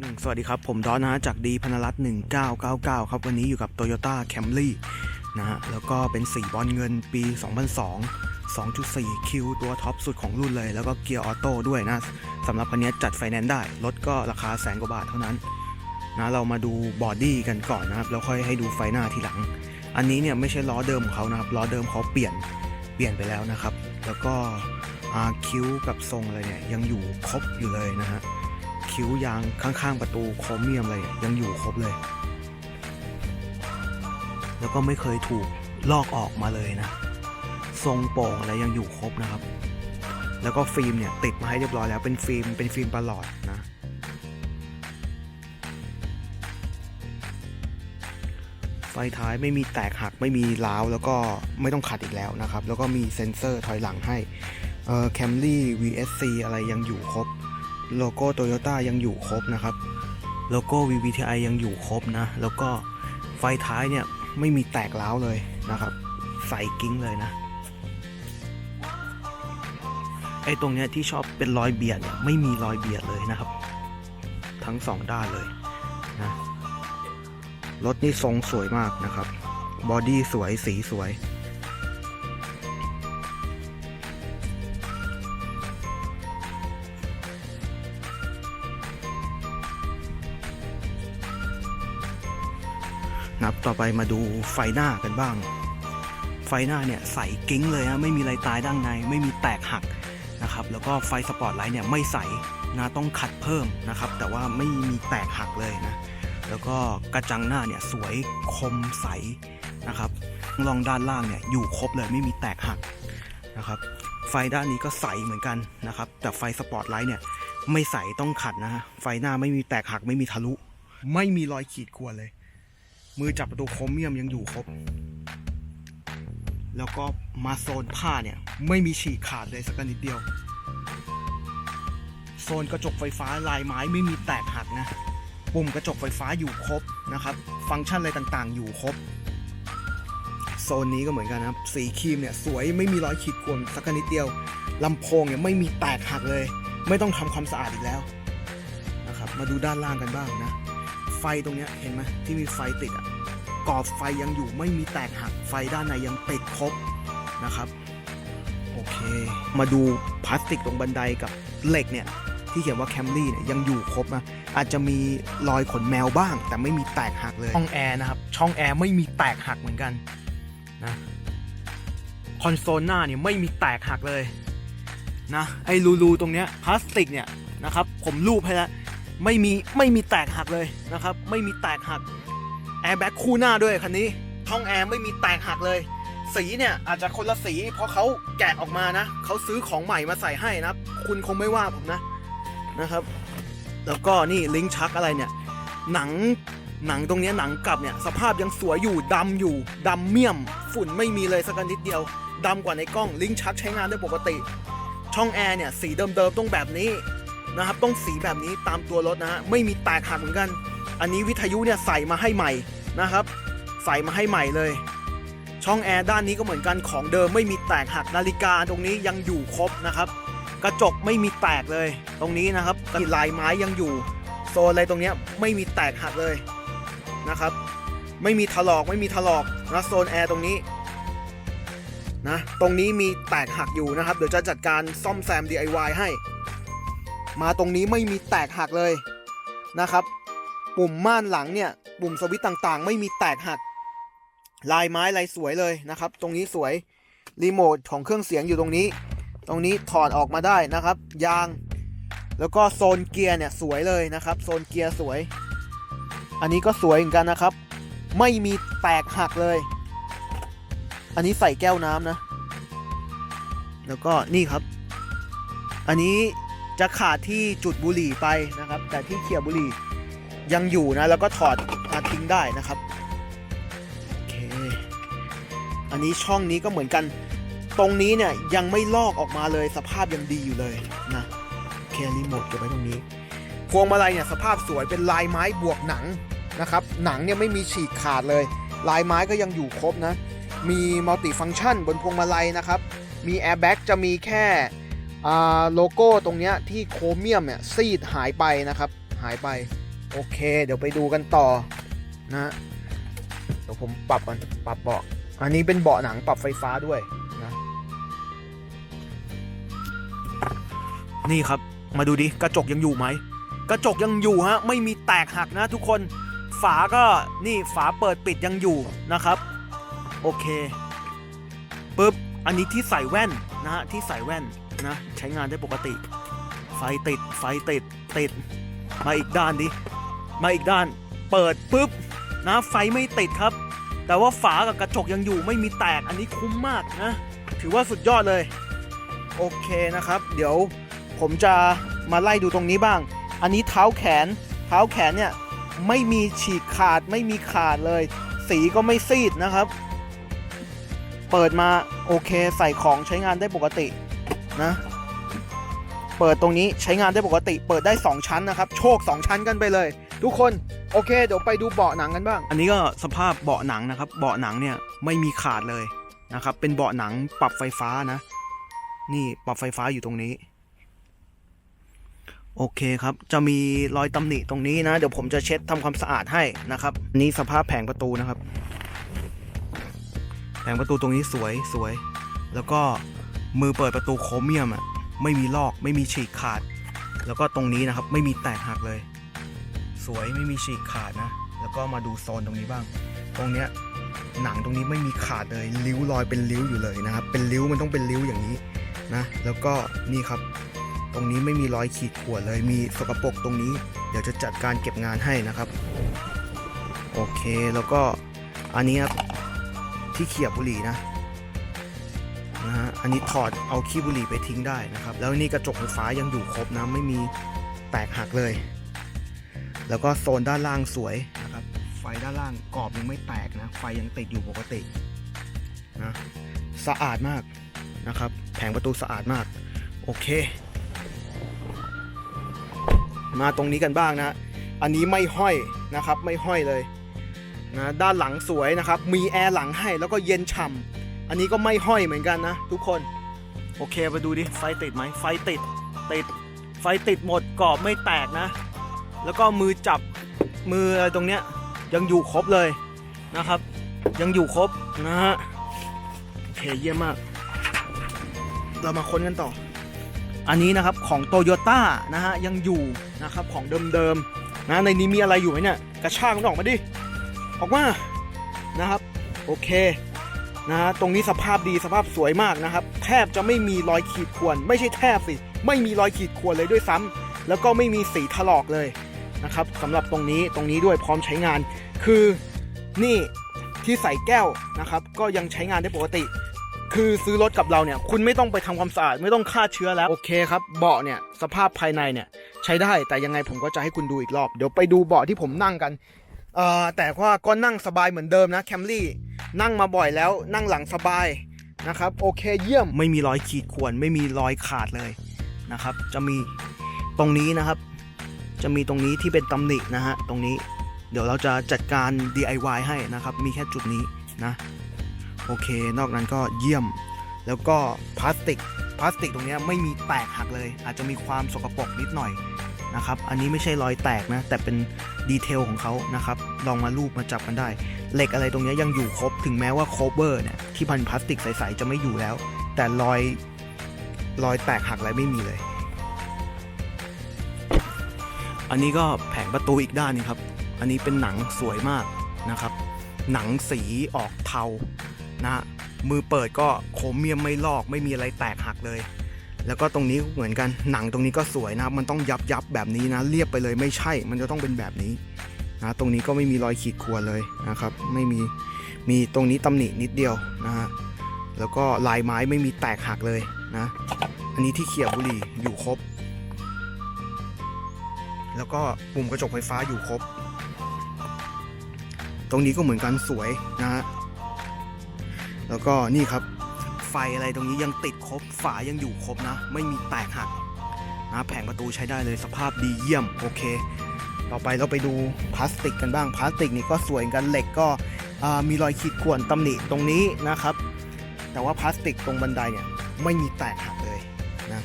หนึ่งสวัสดีครับ ผมดอนนะจากดีพนรัตน์1999ครับ วันนี้อยู่กับ Toyota Camry นะฮะ แล้วก็เป็นสีบอลเงินปี 2002 2.4 คิวตัวท็อปสุดของรุ่นเลย แล้วก็เกียร์ออโต้ด้วยนะสำหรับคันนี้จัดไฟแนนซ์ได้ รถก็ราคาแสนกว่าบาทเท่านั้นนะเรามาดูบอดี้กันก่อนนะครับ แล้วค่อยให้ดูไฟหน้าทีหลัง อันนี้เนี่ยไม่ใช่ล้อเดิมของเขานะครับล้อเดิมเขาเปลี่ยนเปลี่ยนไปแล้วนะครับ แล้วก็คิ้วกับทรงอะไรเนี่ยยังอยู่ครบอยู่เลยนะฮะ คิ้วยางข้างๆประตูโครเมียมอะไรยังอยู่ครบเลย แล้วก็ไม่เคยถูกลอกออกมาเลยนะ ทรงโป่งอะไรยังอยู่ครบนะครับ แล้วก็ฟิล์มเนี่ยติดมาให้เรียบร้อยแล้วเป็นฟิล์มเป็นฟิล์มประหลอดนะไฟท้ายไม่มีแตกหักไม่มีร้าวแล้วก็ไม่ต้องขัดอีกแล้วนะครับ แล้วก็มีเซ็นเซอร์ถอยหลังให้เอ่อ Camry VSC อะไรยังอยู่ครบ โลโก้โตโยต้ายังอยู่ครบนะครับ โลโก้ VVTi ยังอยู่ครบนะ แล้วก็ไฟท้ายเนี่ยไม่มีแตกร้าวเลยนะครับ ใส่กิ้งเลยนะ ไอ้ตรงเนี้ยที่ชอบเป็นรอยเบียดเนี่ยไม่มีรอยเบียดเลยนะครับ ทั้งสองด้านเลยนะ รถนี่ทรงสวยมากนะครับ บอดี้สวยสีสวย นับ ต่อไปมาดูไฟหน้ากันบ้าง ไฟหน้าเนี่ยใสกิ้งเลยนะไม่มีอะไรตายด้านใน ไม่มีแตกหักนะครับ แล้วก็ไฟสปอตไลท์เนี่ยไม่ใสนะต้องขัดเพิ่มนะครับ แต่ว่าไม่มีแตกหักเลยนะ แล้วก็กระจังหน้าเนี่ยสวยคมใสนะครับรองด้านล่างเนี่ยอยู่ครบเลยไม่มีแตกหักนะครับ ไฟด้านนี้ก็ใสเหมือนกันนะครับ แต่ไฟสปอตไลท์เนี่ยไม่ใสต้องขัดนะฮะไฟหน้าไม่มีแตกหักไม่มีทะลุ ไม่มีรอยขีดข่วนเลย มือจับประตูโครเมียมยังอยู่ครบ แล้วก็มาโซนผ้าเนี่ย ไม่มีฉีกขาดเลยสักนิดเดียว โซนกระจกไฟฟ้าลายไม้ไม่มีแตกหักนะ ปุ่มกระจกไฟฟ้าอยู่ครบนะครับ ฟังก์ชันอะไรต่างๆ อยู่ครบ โซนนี้ก็เหมือนกันนะครับ สีครีมเนี่ยสวยไม่มีรอยขีดข่วนสักนิดเดียวลำโพงเนี่ยไม่มีแตกหักเลย ไม่ต้องทำความสะอาดอีกแล้วนะครับ มาดูด้านล่างกันบ้างนะ ตรงเนี้ยเห็นไหมที่มีไฟติดอะกรอบไฟยังอยู่ไม่มีแตกหักไฟด้านในยังติดครบนะครับโอเค มาดูพลาสติกตรงบันไดกับเหล็กเนี่ยที่เขียนว่าแคมรี่เนี่ยยังอยู่ครบนะอาจจะมีรอยขนแมวบ้าง แต่ไม่มีแตกหักเลยช่องแอร์นะครับช่องแอร์ไม่มีแตกหักเหมือนกันนะคอนโซลหน้าเนี่ยไม่มีแตกหักเลยนะไอ้รูๆตรงเนี้ยพลาสติกเนี่ยนะครับผมรูปให้แล้ว ไม่มีไม่มีแตกหักเลยนะครับ ไม่มีแตกหักแอร์แบ็คคู่หน้าด้วยคันนี้ช่องแอร์ไม่มีแตกหักเลย สีเนี่ยอาจจะคนละสี เพราะเขาแกะออกมานะเขาซื้อของใหม่มาใส่ให้นะคุณคงไม่ว่าผมนะนะครับ แล้วก็นี่ลิงชักอะไรเนี่ย หนังหนังตรงนี้หนังกลับเนี่ยสภาพยังสวยอยู่ดำอยู่ดำเมี่ยม ฝุ่นไม่มีเลยสักนิดเดียวดำกว่าในกล้องลิงชักใช้งานได้ปกติ ช่องแอร์เนี่ยสีเดิมๆต้องแบบนี้ นะครับ ต้องสีแบบนี้ตามตัวรถนะฮะไม่มีแตกหักเหมือนกัน อันนี้วิทยุเนี่ยใส่มาให้ใหม่นะครับ ใส่มาให้ใหม่เลย ช่องแอร์ด้านนี้ก็เหมือนกันของเดิมไม่มีแตกหักนาฬิกาตรงนี้ยังอยู่ครบนะครับ กระจกไม่มีแตกเลย ตรงนี้นะครับลายไม้ยังอยู่ โซนอะไรตรงนี้ไม่มีแตกหักเลยนะครับ ไม่มีถลอกไม่มีถลอกนะโซนแอร์ตรงนี้นะตรงนี้มีแตกหักอยู่นะครับ เดี๋ยวจะจัดการซ่อมแซม DIY ให้ มาตรงนี้ไม่มีแตกหักเลยนะครับ ปุ่มม่านหลังเนี่ย ปุ่มสวิตต่างๆ ไม่มีแตกหัก ลายไม้ลายสวยเลยนะครับ ตรงนี้สวย รีโมทของเครื่องเสียงอยู่ตรงนี้ ตรงนี้ถอดออกมาได้นะครับ ยาง แล้วก็โซนเกียร์เนี่ยสวยเลยนะครับ โซนเกียร์สวย อันนี้ก็สวยเหมือนกันนะครับ ไม่มีแตกหักเลย อันนี้ใส่แก้วน้ำนะ แล้วก็นี่ครับ อันนี้ จะขาดที่จุดบุหรี่ไปนะครับ แต่ที่เขี่ยบุหรี่ยังอยู่นะ แล้วก็ถอดมาทิ้งได้นะครับโอเคอันนี้ช่องนี้ก็เหมือนกัน ตรงนี้เนี่ยยังไม่ลอกออกมาเลยสภาพยังดีอยู่เลยนะโอเครีโมทเก็บไว้ตรงนี้ พวงมาลัยเนี่ยสภาพสวยเป็นลายไม้บวกหนังนะครับ หนังเนี่ยไม่มีฉีกขาดเลย ลายไม้ก็ยังอยู่ครบนะ มีมัลติฟัง c t ชันบนพวงมาลัยนะครับ มีแอร์แบ็กจะมีแค่ โลโก้ตรงเนี้ยที่โครเมียมเนี่ยซีดหายไปนะครับ หายไป โอเค เดี๋ยวไปดูกันต่อนะเดี๋ยวผมปรับก่อนปรับเบาะอันนี้เป็นเบาะหนังปรับไฟฟ้าด้วยนะนี่ครับมาดูดิกระจกยังอยู่ไหมกระจกยังอยู่ฮะไม่มีแตกหักนะทุกคนฝาก็นี่ฝาเปิดปิดยังอยู่นะครับ โอเคปุ๊บอันนี้ที่ใส่แว่นนะฮะที่ใส่แว่น นะ ใช้งานได้ปกติ ไฟติดไฟติดติด มาอีกด้านดิ มาอีกด้าน เปิดปุ๊บนะไฟไม่ติดครับ แต่ว่าฝากับกระจกยังอยู่ไม่มีแตกอันนี้คุ้มมากนะ ถือว่าสุดยอดเลย โอเคนะครับ เดี๋ยวผมจะมาไล่ดูตรงนี้บ้าง อันนี้เท้าแขน เท้าแขนเนี่ยไม่มีฉีกขาดไม่มีขาดเลย สีก็ไม่ซีดนะครับ เปิดมาโอเคใส่ของใช้งานได้ปกติ นะเปิดตรงนี้ใช้งานได้ปกติ เปิดได้ 2 ชั้นนะครับ โชค 2 ชั้นกันไปเลย ทุกคนโอเค เดี๋ยวไปดูเบาะหนังกันบ้าง อันนี้ก็สภาพเบาะหนังนะครับ เบาะหนังเนี่ยไม่มีขาดเลยนะครับ เป็นเบาะหนังปรับไฟฟ้านะ นี่ปรับไฟฟ้าอยู่ตรงนี้ โอเคครับ จะมีรอยตำหนิตรงนี้นะ เดี๋ยวผมจะเช็ดทำความสะอาดให้นะครับ นี่สภาพแผงประตูนะครับ แผงประตูตรงนี้สวยสวย แล้วก็ มือเปิดประตูโครเมียมอะไม่มีลอกไม่มีฉีกขาด แล้วก็ตรงนี้นะครับไม่มีแตกหักเลย สวยไม่มีฉีกขาดนะ แล้วก็มาดูโซนตรงนี้บ้าง ตรงเนี้ยหนังตรงนี้ไม่มีขาดเลยริ้วรอยเป็นริ้วอยู่เลยนะครับ เป็นริ้วมันต้องเป็นริ้วอย่างนี้นะ แล้วก็นี่ครับ ตรงนี้ไม่มีรอยขีดข่วนเลย มีสกปรกตรงนี้ เดี๋ยวจะจัดการเก็บงานให้นะครับ โอเคแล้วก็อันนี้ครับที่เขียบบุหรี่นะ นะฮะอันนี้ถอดเอาขี้บุหรี่ไปทิ้งได้นะครับ แล้วนี่กระจกไฟฟ้ายังอยู่ครบนะไม่มีแตกหักเลย แล้วก็โซนด้านล่างสวยนะครับ ไฟด้านล่างกรอบยังไม่แตกนะ ไฟยังติดอยู่ปกตินะสะอาดมากนะครับ แผงประตูสะอาดมาก โอเค มาตรงนี้กันบ้างนะ อันนี้ไม่ห้อยนะครับ ไม่ห้อยเลยนะด้านหลังสวยนะครับ มีแอร์หลังให้แล้วก็เย็นฉ่ำ อันนี้ก็ไม่ห้อยเหมือนกันนะ ทุกคน โอเคไปดูดิ ไฟติดไหมไฟติด ติด ไฟติดหมดกรอบไม่แตกนะ แล้วก็มือจับมืออะไรตรงเนี้ยยังอยู่ครบเลยนะครับ ยังอยู่ครบนะฮะโอเคเยี่ยมมาก เรามาค้นกันต่อ อันนี้นะครับของโตโยต้านะฮะยังอยู่นะครับของเดิมๆนะในนี้มีอะไรอยู่ไหมเนี่ยกระชากมันออกมาดิออกมานะครับ โอเค นะฮะตรงนี้สภาพดีสภาพสวยมากนะครับ แทบจะไม่มีรอยขีดข่วน ไม่ใช่แทบสิ ไม่มีรอยขีดข่วนเลยด้วยซ้ำแล้วก็ไม่มีสีถลอกเลยนะครับสำหรับตรงนี้ตรงนี้ด้วยพร้อมใช้งาน คือนี่ที่ใส่แก้วนะครับ ก็ยังใช้งานได้ปกติ คือซื้อรถกับเราเนี่ย คุณไม่ต้องไปทำความสะอาดไม่ต้องฆ่าเชื้อแล้วโอเคครับเบาะเนี่ยสภาพภายในเนี่ยใช้ได้แต่ยังไงผมก็จะให้คุณดูอีกรอบ เดี๋ยวไปดูเบาะที่ผมนั่งกันเอ่อแต่ว่าก็นั่งสบายเหมือนเดิมนะแคมรี่ นั่งมาบ่อยแล้วนั่งหลังสบายนะครับโอเคเยี่ยมไม่มีรอยขีดข่วนไม่มีรอยขาดเลยนะครับ จะมีตรงนี้นะครับ จะมีตรงนี้ที่เป็นตำหนินะฮะตรงนี้ เดี๋ยวเราจะจัดการ DIY ให้นะครับ มีแค่จุดนี้นะโอเคนอกนั้นก็เยี่ยม แล้วก็พลาสติกพลาสติกตรงเนี้ยไม่มีแตกหักเลย อาจจะมีความสกปรกนิดหน่อย นะครับ อันนี้ไม่ใช่รอยแตกนะ แต่เป็นดีเทลของเขานะครับ ลองมารูปมาจับกันได้ เหล็กอะไรตรงนี้ยังอยู่ครบ ถึงแม้ว่าโคเวอร์เนี่ยที่พันพลาสติกใสๆจะไม่อยู่แล้ว แต่รอยรอยแตกหักอะไรไม่มีเลย อันนี้ก็แผงประตูอีกด้านนึงครับ อันนี้เป็นหนังสวยมากนะครับ หนังสีออกเทานะฮะมือเปิดก็โครเมียมไม่ลอกไม่มีอะไรแตกหักเลย แล้วก็ตรงนี้เหมือนกันหนังตรงนี้ก็สวยนะครับ มันต้องยับยับแบบนี้นะ เรียบไปเลยไม่ใช่ มันจะต้องเป็นแบบนี้นะตรงนี้ก็ไม่มีรอยขีดข่วนเลยนะครับ ไม่มีมีตรงนี้ตำหนินิดเดียวนะฮะแล้วก็ลายไม้ไม่มีแตกหักเลยนะ อันนี้ที่เขียบบุหรี่อยู่ครบ แล้วก็ปุ่มกระจกไฟฟ้าอยู่ครบ ตรงนี้ก็เหมือนกันสวยนะฮะแล้วก็นี่ครับ ฟอะไรตรงนี้ยังติดครบฝายังอยู่ครบนะ ไม่มีแตกหักนะแผงประตูใช้ได้เลยสภาพดีเยี่ยมโอเค ต่อไปเราไปดูพลาสติกกันบ้างพลาสติกนี่ก็สวยกันเหล็กก็มีรอยขีดข่วนตำหนิตรงนี้นะครับ แต่ว่าพลาสติกตรงบันไดเนี่ยไม่มีแตกหักเลยนะ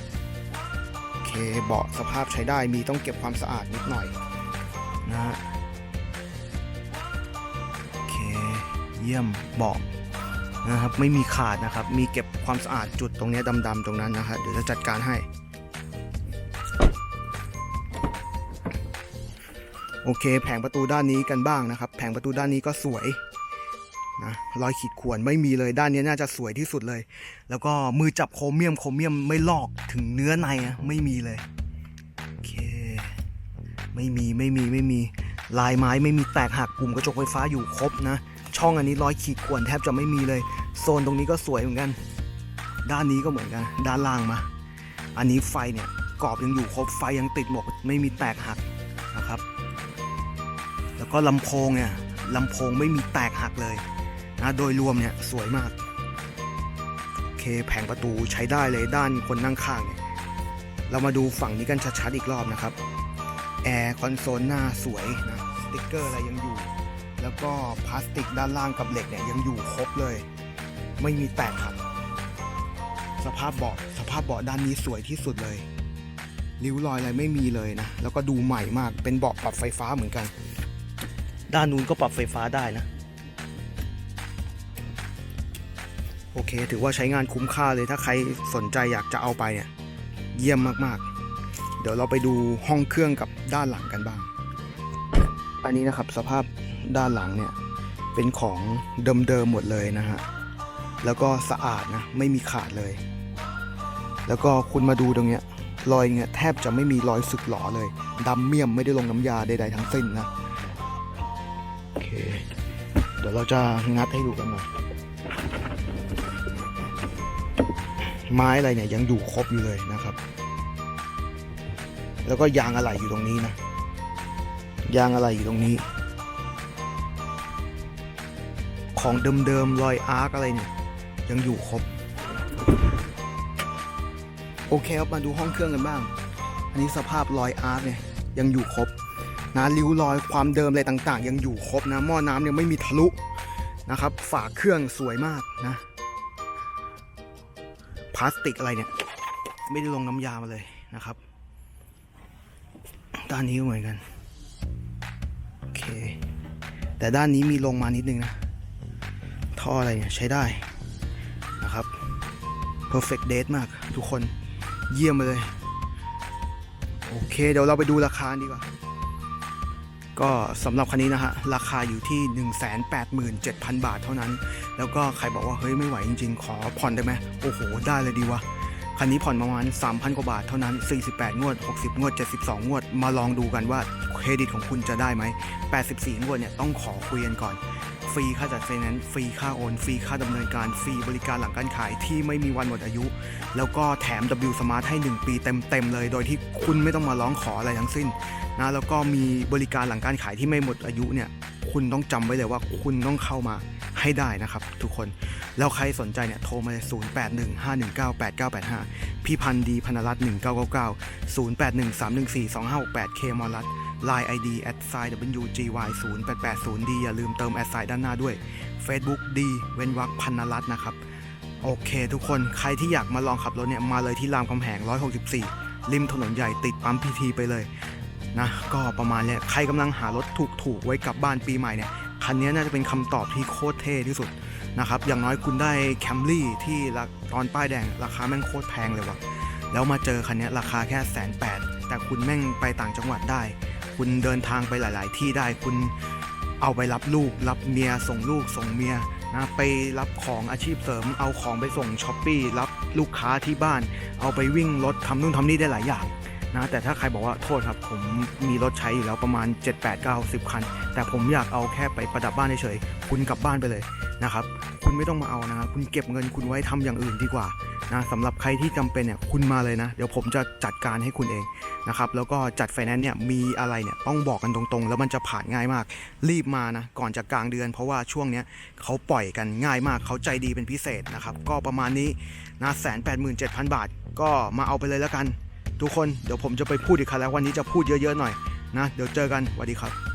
โอเคเบาะสภาพใช้ได้มีต้องเก็บความสะอาดนิดหน่อยนะฮะโอเคเยี่ยมเบาะ นะครับไม่มีขาดนะครับ มีเก็บความสะอาดจุดตรงนี้ดำๆตรงนั้นนะครับเดี๋ยวจะจัดการให้ โอเค แผงประตูด้านนี้กันบ้างนะครับ แผงประตูด้านนี้ก็สวยนะรอยขีดข่วนไม่มีเลยด้านนี้น่าจะสวยที่สุดเลย แล้วก็มือจับโครเมียมโครเมียมไม่ลอกถึงเนื้อในอะไม่มีเลยโอเคไม่มีไม่มีไม่มีลายไม้ไม่มีแตกหักกลุ่มกระจกไฟฟ้าอยู่ครบนะ ช่องอันนี้รอยขีดข่วนแทบจะไม่มีเลย โซนตรงนี้ก็สวยเหมือนกัน ด้านนี้ก็เหมือนกัน ด้านล่างมา อันนี้ไฟเนี่ยกรอบยังอยู่ครบไฟยังติดหมดไม่มีแตกหักนะครับ แล้วก็ลำโพงเนี่ยลำโพงไม่มีแตกหักเลยนะโดยรวมเนี่ยสวยมากโอเคแผงประตูใช้ได้เลยด้านคนนั่งข้างเนี่ยเรามาดูฝั่งนี้กันชัดๆอีกรอบนะครับแอร์คอนโซลหน้าสวยนะสติ๊กเกอร์อะไรยังอยู่ แล้วก็พลาสติกด้านล่างกับเหล็กเนี่ยยังอยู่ครบเลย ไม่มีแตกหักสภาพเบาะสภาพเบาะด้านนี้สวยที่สุดเลยริ้วรอยอะไรไม่มีเลยนะ แล้วก็ดูใหม่มากเป็นเบาะปรับไฟฟ้าเหมือนกัน ด้านนู้นก็ปรับไฟฟ้าได้นะ โอเค ถือว่าใช้งานคุ้มค่าเลยถ้าใครสนใจอยากจะเอาไปเนี่ย เยี่ยมมากๆ เดี๋ยวเราไปดูห้องเครื่องกับด้านหลังกันบ้าง อันนี้นะครับสภาพ ด้านหลังเนี่ยเป็นของเดิมๆหมดเลยนะฮะ แล้วก็สะอาดนะไม่มีขาดเลย แล้วก็คุณมาดูตรงเนี้ยรอยเนี่ยแทบจะไม่มีรอยสึกหลอเลยดำเมี่ยมไม่ได้ลงน้ำยาใดๆทั้งสิ้นนะโอเค เดี๋ยวเราจะงัดให้ดูกันหน่อยไม้อะไรเนี่ยยังอยู่ครบอยู่เลยนะครับ แล้วก็ยางอะไหล่อยู่ตรงนี้นะยางอะไหล่อยู่ตรงนี้ ของเดิมๆรอยอาร์คอะไรเนี่ย ยังอยู่ครบ โอเคครับมาดูห้องเครื่องกันบ้าง อันนี้สภาพรอยอาร์คเนี่ยยังอยู่ครบนะริ้วรอยความเดิมอะไรต่าง ๆ ยังอยู่ครบนะหม้อน้ำยังไม่มีทะลุนะครับ ฝาเครื่องสวยมากนะพลาสติกอะไรเนี่ย ไม่ได้ลงน้ำยามาเลยนะครับด้านนี้ก็เหมือนกัน โอเค แต่ด้านนี้มีลงมานิดนึงนะ ท่ออะไรเนี่ยใช้ได้นะครับ perfect date มากทุกคนเยี่ยมไปเลย โอเค เดี๋ยวเราไปดูราคาดีกว่า ก็สำหรับคันนี้นะฮะ ราคาอยู่ที่ 187,000 บาทเท่านั้น แล้วก็ใครบอกว่า เฮ้ยไม่ไหวจริง ๆ ขอผ่อนได้ไหมโอ้โห ได้เลยดีวะคันนี้ผ่อนประมาณ 3,000 กว่าบาทเท่านั้น 48 งวด 60 งวด 72 งวด มาลองดูกันว่าเครดิตของคุณจะได้ไหม 84 งวดเนี่ยต้องขอคุยกันก่อน ฟรีค่าจัดไฟแนนซ์ฟรีค่าโอน ฟรีค่าดำเนินการ ฟรีบริการหลังการขายที่ไม่มีวันหมดอายุ แล้วก็แถม W Smart ให้ 1 ปีเต็มๆเลย โดยที่คุณไม่ต้องมาร้องขออะไรทั้งสิ้นนะแล้วก็มีบริการหลังการขายที่ไม่หมดอายุเนี่ยคุณต้องจำไว้เลยว่าคุณต้องเข้ามาให้ได้นะครับทุกคน แล้วใครสนใจเนี่ยโทรมาเลย0815198985 พี่พันธ์ดีพนรัตน์1999 0813142568เคมอรัตน์ Line ID at s i WGY 0880 D อย่าลืมเติมแอดไซน์ด้านหน้าด้วย Facebook D เว้นวรรคพันนรัตน์นะครับ โอเคทุกคนใครที่อยากมาลองขับรถเนี่ย มาเลยที่รามคำแหง 164 ริมถนนใหญ่ติดปั๊มพีทีไปเลยนะ ก็ประมาณเนี้ยใครกำลังหารถถูกๆ ไว้กลับบ้านปีใหม่เนี่ย คันนี้น่าจะเป็นคำตอบที่โคตรเท่ที่สุดนะครับ อย่างน้อยคุณได้แคมรี่ที่ราตอนป้ายแดง ราคาแม่งโคตรแพงเลยว่ะ แล้วมาเจอคันนี้ราคาแค่แสนแปดแต่คุณแม่งไปต่างจังหวัดได้ คุณเดินทางไปหลาย ๆ ที่ได้คุณเอาไปรับลูก รับเมียส่งลูกส่งเมียนะไปรับของอาชีพเสริม เอาของไปส่งช้อปปี้รับลูกค้าที่บ้าน เอาไปวิ่งรถทำนู่นทำนี่ได้หลายอย่าง นะแต่ถ้าใครบอกว่าโทษครับ ผมมีรถใช้อยู่แล้วประมาณ 7 8 9 10 คัน แต่ผมอยากเอาแค่ไปประดับบ้านเฉยๆคุณกลับบ้านไปเลยนะครับคุณไม่ต้องมาเอานะครับคุณเก็บเงินคุณไว้ทำอย่างอื่นดีกว่านะสำหรับใครที่จำเป็นเนี่ยคุณมาเลยนะ เดี๋ยวผมจะจัดการให้คุณเองนะครับแล้วก็จัดไฟแนนซ์เนี่ยมีอะไรเนี่ยต้องบอกกันตรงๆ แล้วมันจะผ่านง่ายมาก รีบมานะก่อนจะกลางเดือน เพราะว่าช่วงเนี้ยเขาปล่อยกันง่ายมากเขาใจดีเป็นพิเศษนะครับก็ประมาณนี้นะแสนแปดหมื่นเจ็ดพันบาท ก็มาเอาไปเลยแล้วกัน ทุกคนเดี๋ยวผมจะไปพูดอีกครั้งแล้ววันนี้จะพูดเยอะๆหน่อยนะ เดี๋ยวเจอกันสวัสดีครับ